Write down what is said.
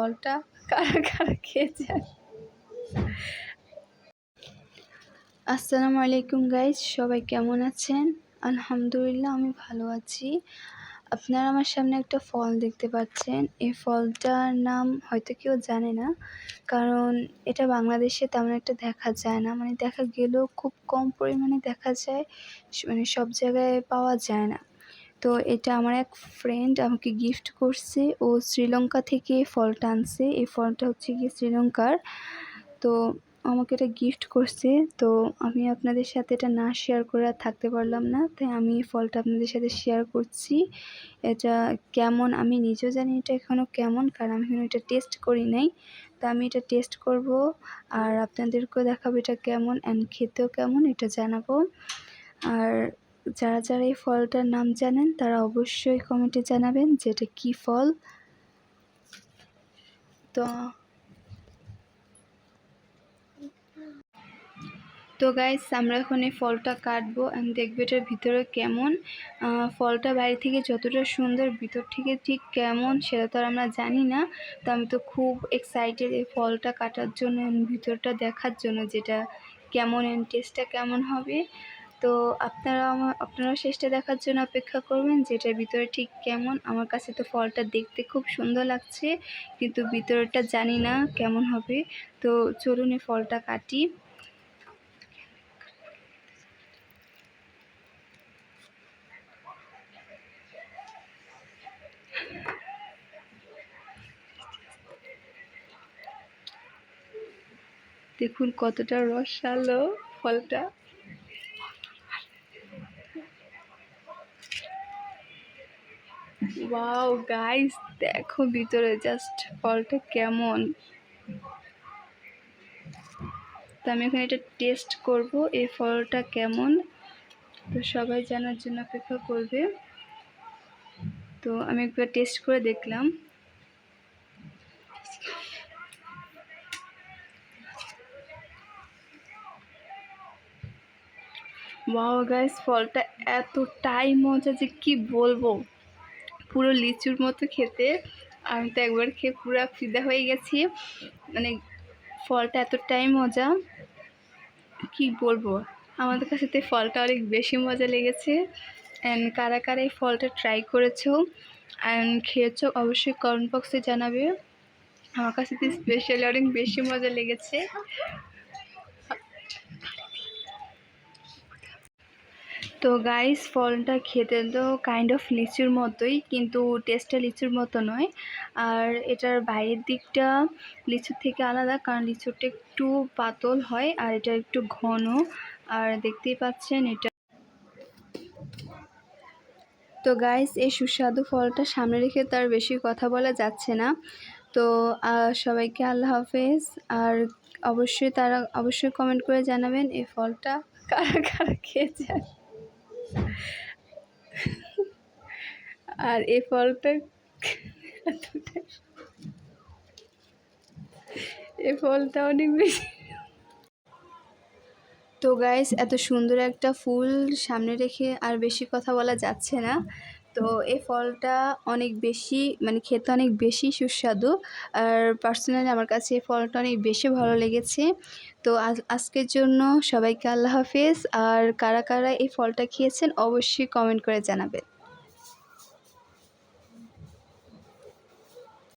ফলটা কারা কারা খেয়ে যায় আসসালামু আলাইকুম গাইজ সবাই কেমন আছেন? আলহামদুলিল্লাহ, আমি ভালো আছি। আপনারা আমার সামনে একটা ফল দেখতে পাচ্ছেন। এই ফলটার নাম হয়তো কেউ জানে না, কারণ এটা বাংলাদেশে তেমন একটা দেখা যায় না। মানে দেখা গেলেও খুব কম পরিমাণে দেখা যায় মানে সব জায়গায় পাওয়া যায় না। তো এটা আমার এক ফ্রেন্ড আমাকে গিফট করছে। ও শ্রীলঙ্কা থেকে ফলটা আনছে এই ফলটা হচ্ছে গিয়ে শ্রীলঙ্কার। তো আমাকে এটা গিফট করছে। তো আমি আপনাদের সাথে এটা না শেয়ার করে থাকতে পারলাম না। তাই আমি ফলটা আপনাদের সাথে শেয়ার করছি। এটা কেমন আমি নিজেও জানি এটা এখনও কেমন, কারণ আমি এখনও এটা টেস্ট করি নাই। তো আমি এটা টেস্ট করব আর আপনাদেরকেও দেখাবো এটা কেমন অ্যান্ড খেতেও কেমন, এটা জানাব। আর যারা যারা এই ফলটার নাম জানেন, তারা অবশ্যই কমেন্টে জানাবেন যে এটা কী ফল। তো তো গাইস আমরা এখন এই ফলটা কাটবো অ্যান্ড দেখব এটার ভিতরে কেমন। ফলটা বাইরে থেকে যতটা সুন্দর ভিতর থেকে ঠিক কেমন সেটা তো আর আমরা জানি না। তো আমি তো খুব এক্সাইটেড এই ফলটা কাটার জন্য ভিতরটা দেখার জন্য যেটা কেমন টেস্টটা কেমন হবে। তো আপনারা আমার, আপনারা শেষটা দেখার জন্য অপেক্ষা করবেন, যেটার ভিতরে ঠিক কেমন। আমার কাছে তো ফলটা দেখতে খুব সুন্দর লাগছে, কিন্তু ভিতরটা জানি না কেমন হবে। তো চলুন এই ফলটা কাটি। দেখুন কতটা রসালো ফলটা। ওয়াও গাইস দেখো ভিতরে জাস্ট ফলটা কেমন। তো আমি এখন এটা টেস্ট করব, এই ফলটা কেমন। তো সবাই জানার জন্য অপেক্ষা করবে। তো আমি একবার টেস্ট করে দেখলাম। ওয়াও গাইস ফলটা এতটাই মজা যে কি বলব। পুরো লিচুর মতো খেতে। আমি তো একবার খেয়ে পুরো ফিদা হয়ে গেছি। মানে ফলটা এতটাই মজা। কি বলব? আমাদের কাছে তো ফলটা অনেক বেশি মজা লেগেছে। অ্যান্ড কারা কারা এই ফলটা ট্রাই করেছ অ্যান্ড খেয়েছো অবশ্যই কমেন্ট বক্সে জানাবে। আমার কাছে তো স্পেশালি অনেক বেশি মজা লেগেছে। তো গাইস ফলটা খেতে তো কাইন্ড অফ লিচুর মতোই, কিন্তু টেস্টটা লিচুর মতো নয়। আর এটার বাইরের দিকটা লিচুর থেকে আলাদা, কারণ লিচুরটা একটু পাতল হয়, আর এটা একটু ঘন। আর দেখতেই পাচ্ছেন এটা। তো গাইস এই সুস্বাদু ফলটা সামনে রেখে তার বেশি কথা বলা যাচ্ছে না। তো সবাইকে আল্লাহ হাফেজ। আর অবশ্যই তারা, অবশ্যই কমেন্ট করে জানাবেন এই ফলটা কারা কারা খেয়েছেন। আর এই ফলটা এই ফলটা অনেক বেশি। তো গাইস এত সুন্দর একটা ফুল সামনে রেখে আর বেশি কথা বলা যাচ্ছে না। তো এই ফলটা অনেক বেশি মানে খেতে অনেক বেশি সুস্বাদু। আর পার্সোনালি আমার কাছে এই ফলটা অনেক বেশি ভালো লেগেছে। তো আজকের জন্য সবাইকে আল্লাহ হাফেজ। আর কারা কারা এই ফলটা খেয়েছেন অবশ্যই কমেন্ট করে জানাবেন।